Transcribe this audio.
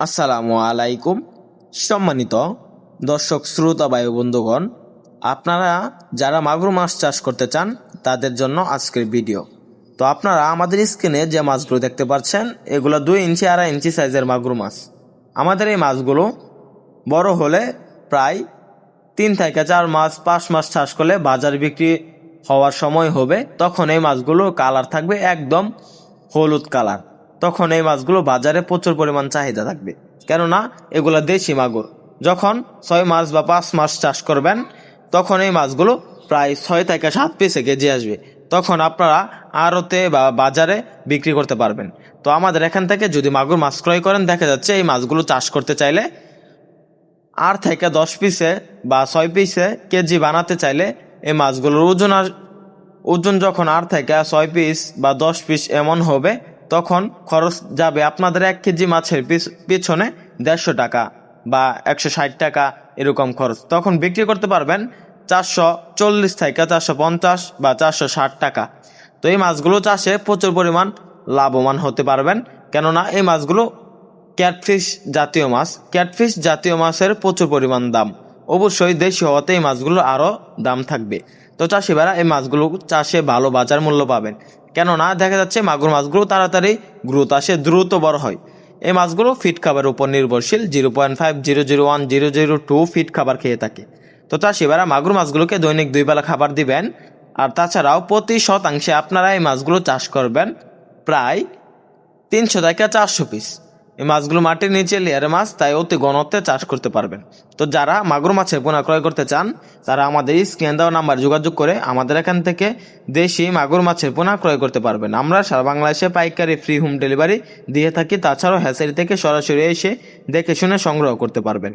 আসসালামু আলাইকুম। সম্মানিত দর্শক, শ্রোতা বায়ু বন্ধুগণ, আপনারা যারা মাগুর মাছ চাষ করতে চান, তাদের জন্য আজকের ভিডিও। তো আপনারা আমাদের স্ক্রিনে যে মাছগুলো দেখতে পাচ্ছেন, এগুলো দুই ইঞ্চি, আড়াই ইঞ্চি সাইজের মাগুর মাছ। আমাদের এই মাছগুলো বড় হলে প্রায় তিন থেকে চার মাস, পাঁচ মাস চাষ করলে বাজার বিক্রি হওয়ার সময় হবে। তখন এই মাছগুলো কালার থাকবে একদম হলুদ কালার। তখন এই মাছগুলো বাজারে প্রচুর পরিমাণ চাহিদা থাকবে। কেননা এগুলো দেশি মাগুর। যখন ছয় মাস বা পাঁচ মাস চাষ করবেন, তখন এই মাছগুলো প্রায় ছয় থেকে সাত পিসে কেজি আসবে। তখন আপনারা আড়তে বা বাজারে বিক্রি করতে পারবেন। তো আমাদের এখান থেকে যদি মাগুর মাছ ক্রয় করেন, দেখা যাচ্ছে এই মাছগুলো চাষ করতে চাইলে আট থেকে দশ পিসে বা ছয় পিসে কেজি বানাতে চাইলে এই মাছগুলোর ওজন আর ওজন যখন আট থেকে ছয় পিস বা দশ পিস এমন হবে তখন খরচ যাবে আপনাদের এক কেজি মাছের পিছ- পিছনে দেড়শো টাকা বা একশো ষাট টাকা এরকম খরচ। তখন বিক্রি করতে পারবেন চারশো চল্লিশ থেকে চারশো পঞ্চাশ বা চারশো ষাট টাকা। তো এই মাছগুলো চাষে প্রচুর পরিমাণ লাভবান হতে পারবেন। কেননা এই মাছগুলো ক্যাটফিশ জাতীয় মাছ। ক্যাটফিশ জাতীয় মাছের প্রচুর পরিমাণ দাম। অবশ্যই দেশি হওয়াতে এই মাছগুলো আরও দাম থাকবে। তো চাষিবারা এই মাছগুলো চাষে ভালো বাজার মূল্য পাবেন। কেননা দেখা যাচ্ছে মাগুর মাছগুলো তাড়াতাড়ি গ্রোথ আসে, দ্রুত বড় হয়। এই মাছগুলো ফিট খাবারের উপর নির্ভরশীল zero point five zero zero one zero zero two feet খাবার খেয়ে থাকে। তো চাষিবারা মাগুর মাছগুলোকে দৈনিক দুই বেলা খাবার দিবেন, আর তাছাড়াও প্রতি শতাংশে আপনারা এই মাছগুলো চাষ করবেন প্রায় তিনশো থেকে চারশো পিস এই মাছগুলো মাটির নিচে লেয়ারে মাছ, তাই অতি গণত্বে চাষ করতে পারবেন। তো যারা মাগুর মাছের পোনা ক্রয় করতে চান, তারা আমাদের স্ক্রিন দেওয়া নাম্বার যোগাযোগ করে আমাদের এখান থেকে দেশি মাগুর মাছের পোনা ক্রয় করতে পারবেন। আমরা সারা বাংলাদেশে পাইকারি ফ্রি হোম ডেলিভারি দিয়ে থাকি। তাছাড়াও হ্যাচারি থেকে সরাসরি এসে দেখে শুনে সংগ্রহ করতে পারবেন।